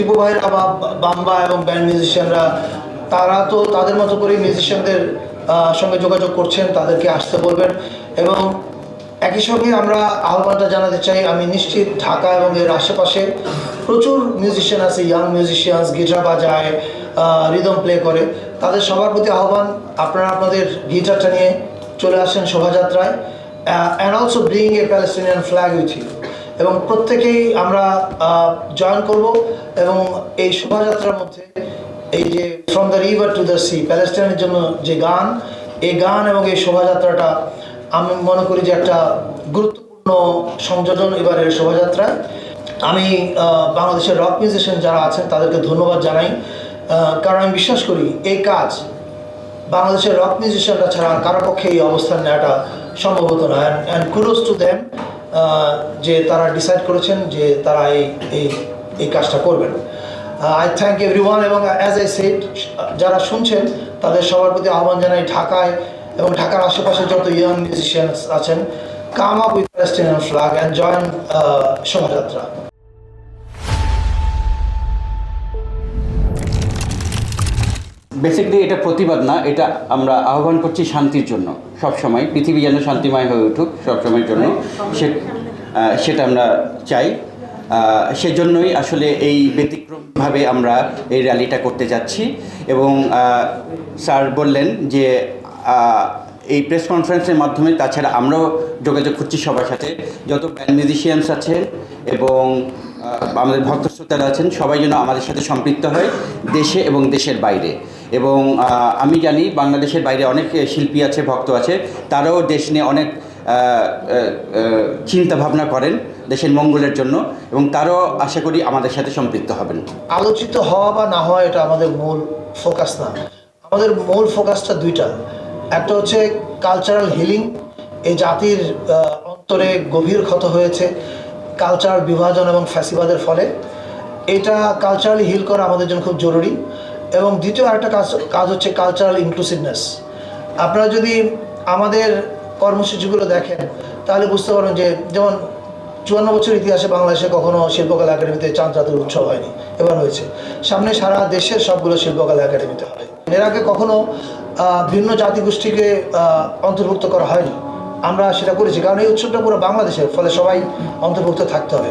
টিপু ভাইরা বা, বাম্বা এবং ব্যান্ড মিউজিশিয়ানরা তারা তো তাদের মতো করে মিউজিশিয়ানদের সঙ্গে যোগাযোগ করছেন, তাদেরকে আসতে বলবেন। এবং একই সঙ্গে আমরা আহ্বানটা জানাতে চাই, আমি নিশ্চিত ঢাকা এবং এর আশেপাশে প্রচুর মিউজিশিয়ান আছে ইয়াং মিউজিশিয়ানস গিটার বাজায় রিদম প্লে করে। তাদের সবার প্রতি আহ্বান, আপনারা আপনাদের গিটারটা নিয়ে চলে আসেন শোভাযাত্রায় and also bring a Palestinian flag with you এবং প্রত্যেকেই আমরা জয়েন করব এবং এই শোভাযাত্রার মধ্যে এই যে from the river to the sea প্যালেস্টাইনের জন্য যে গান, এই গান এবং এই শোভাযাত্রাটা আমি মনে করি যে একটা গুরুত্বপূর্ণ সংযোজন এবারের শোভাযাত্রায়। আমি বাংলাদেশের রক মিউজিশিয়ান যারা আছেন তাদেরকে ধন্যবাদ জানাই কারণ আমি বিশ্বাস করি এই কাজ বাংলাদেশের রক মিউজিশিয়ানরা ছাড়া কারও পক্ষে এই অবস্থান নেওয়াটা সম্ভব হতো না। অ্যান্ড কুডোস টু দেম যে তারা ডিসাইড করেছেন যে তারা এই এই এই কাজটা করবেন। আই থ্যাংক এভরি ওয়ান এবং অ্যাজ এ সেট যারা শুনছেন, তাদের সবার প্রতি আহ্বান জানাই ঢাকায় এবং ঢাকার আশেপাশে যত ইয়াং মিউজিশিয়ানস আছেন come up with flag and join শোভাযাত্রা। বেসিক্যালি এটা প্রতিবাদ না, এটা আমরা আহ্বান করছি শান্তির জন্য। সব সময় পৃথিবী যেন শান্তিময় হয়ে উঠুক সব সময়ের জন্য। সে সেটা আমরা চাই। সেজন্যই আসলে এই ব্যতিক্রমভাবে আমরা এই র্যালিটা করতে যাচ্ছি। এবং স্যার বললেন যে এই প্রেস কনফারেন্সের মাধ্যমে তাছাড়া আমরাও যোগাযোগ করছি সবার সাথে। যত ব্যান্ড মিউজিশিয়ানস আছেন এবং আমাদের ভক্ত শ্রোতারা আছেন, সবাই যেন আমাদের সাথে সম্পৃক্ত হয় দেশে এবং দেশের বাইরে। এবং আমি জানি বাংলাদেশের বাইরে অনেক শিল্পী আছে, ভক্ত আছে, তারাও দেশ নিয়ে অনেক চিন্তা ভাবনা করেন দেশের মঙ্গলের জন্য এবং তারাও আশা করি আমাদের সাথে সম্পৃক্ত হবেন। আলোচিত হওয়া বা না হওয়া এটা আমাদের মূল ফোকাস না। আমাদের মূল ফোকাসটা দুইটা। একটা হচ্ছে কালচারাল হিলিং এই জাতির অন্তরে গভীর ক্ষত হয়েছে কালচারাল বিভাজন এবং ফ্যাসিবাদের ফলে। এটা কালচারালি হিল করা আমাদের জন্য খুব জরুরি। এবং দ্বিতীয় আরেকটা কাজ কাজ হচ্ছে কালচারাল ইনক্লুসিভনেস আপনারা যদি আমাদের কর্মসূচিগুলো দেখেন, তাহলে বুঝতে পারবেন যে যেমন চুয়ান্ন বছর ইতিহাসে বাংলাদেশে কখনো শিল্পকলা একাডেমিতে চাঁদ জাতির উৎসব হয়নি, এবার হয়েছে। সামনে সারা দেশের সবগুলো শিল্পকলা একাডেমিতে হবে এর আগে কখনো ভিন্ন জাতিগোষ্ঠীকে অন্তর্ভুক্ত করা হয়নি। আমরা সেটা করেছি, কারণ এই উৎসবটা পুরো বাংলাদেশের, ফলে সবাই অন্তর্ভুক্ত থাকতে হবে।